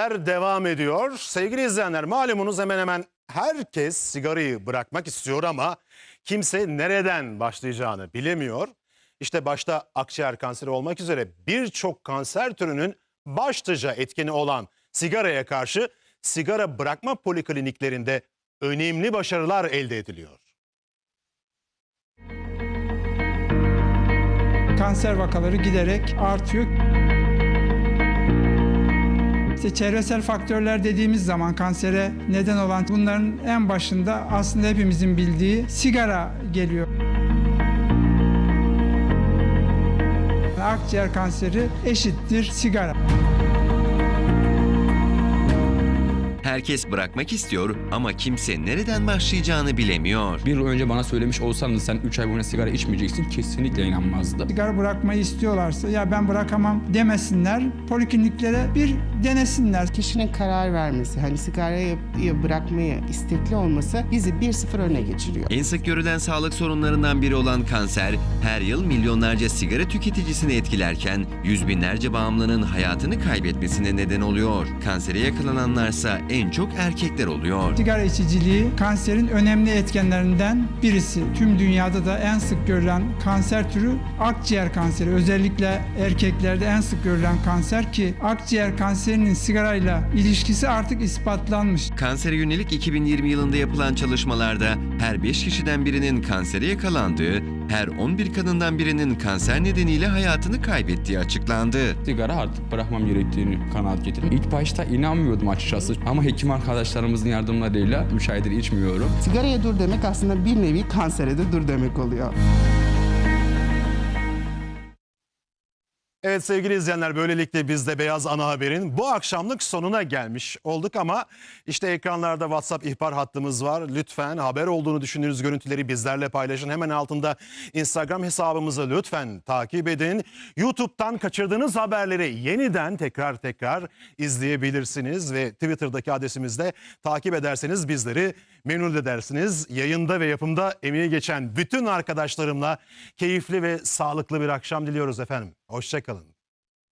devam ediyor. Sevgili izleyenler malumunuz hemen hemen herkes sigarayı bırakmak istiyor ama kimse nereden başlayacağını bilemiyor. İşte başta akciğer kanseri olmak üzere birçok kanser türünün başlıca etkeni olan sigaraya karşı sigara bırakma polikliniklerinde önemli başarılar elde ediliyor. kanser vakaları giderek artıyor. İşte çevresel faktörler dediğimiz zaman kansere neden olan bunların en başında aslında hepimizin bildiği sigara geliyor. Akciğer kanseri eşittir sigara. Herkes bırakmak istiyor ama kimse nereden başlayacağını bilemiyor. Bir yıl önce bana söylemiş olsan sen 3 ay boyunca sigara içmeyeceksin kesinlikle inanmazdı. Sigara bırakmayı istiyorlarsa ya ben bırakamam demesinler. Polikliniklere bir denesinler. Kişinin karar vermesi, hani sigarayı bırakmaya istekli olması bizi 1-0 öne geçiriyor. En sık görülen sağlık sorunlarından biri olan kanser her yıl milyonlarca sigara tüketicisini etkilerken yüz binlerce bağımlının hayatını kaybetmesine neden oluyor. Kansere yakalananlarsa en çok erkekler oluyor. Sigara içiciliği kanserin önemli etkenlerinden birisi. Tüm dünyada da en sık görülen kanser türü akciğer kanseri. Özellikle erkeklerde en sık görülen kanser ki akciğer kanserinin sigarayla ilişkisi artık ispatlanmış. Kansere yönelik 2020 yılında yapılan çalışmalarda her 5 kişiden birinin kansere yakalandığı, her 11 kadından birinin kanser nedeniyle hayatını kaybettiği açıklandı. Sigara artık bırakmam gerektiğini kanaat getirdim. İlk başta inanmıyordum açıkçası ama hekim arkadaşlarımızın yardımlarıyla 3 aydır içmiyorum. Sigaraya dur demek aslında bir nevi kansere de dur demek oluyor. Evet sevgili izleyenler böylelikle biz de Beyaz Ana Haber'in bu akşamlık sonuna gelmiş olduk ama işte ekranlarda WhatsApp ihbar hattımız var. Lütfen haber olduğunu düşündüğünüz görüntüleri bizlerle paylaşın. Hemen altında Instagram hesabımızı lütfen takip edin. YouTube'dan kaçırdığınız haberleri yeniden tekrar tekrar izleyebilirsiniz ve Twitter'daki adresimizde takip ederseniz bizleri memnun edersiniz. Yayında ve yapımda emeği geçen bütün arkadaşlarımla keyifli ve sağlıklı bir akşam diliyoruz efendim. Hoşçakalın.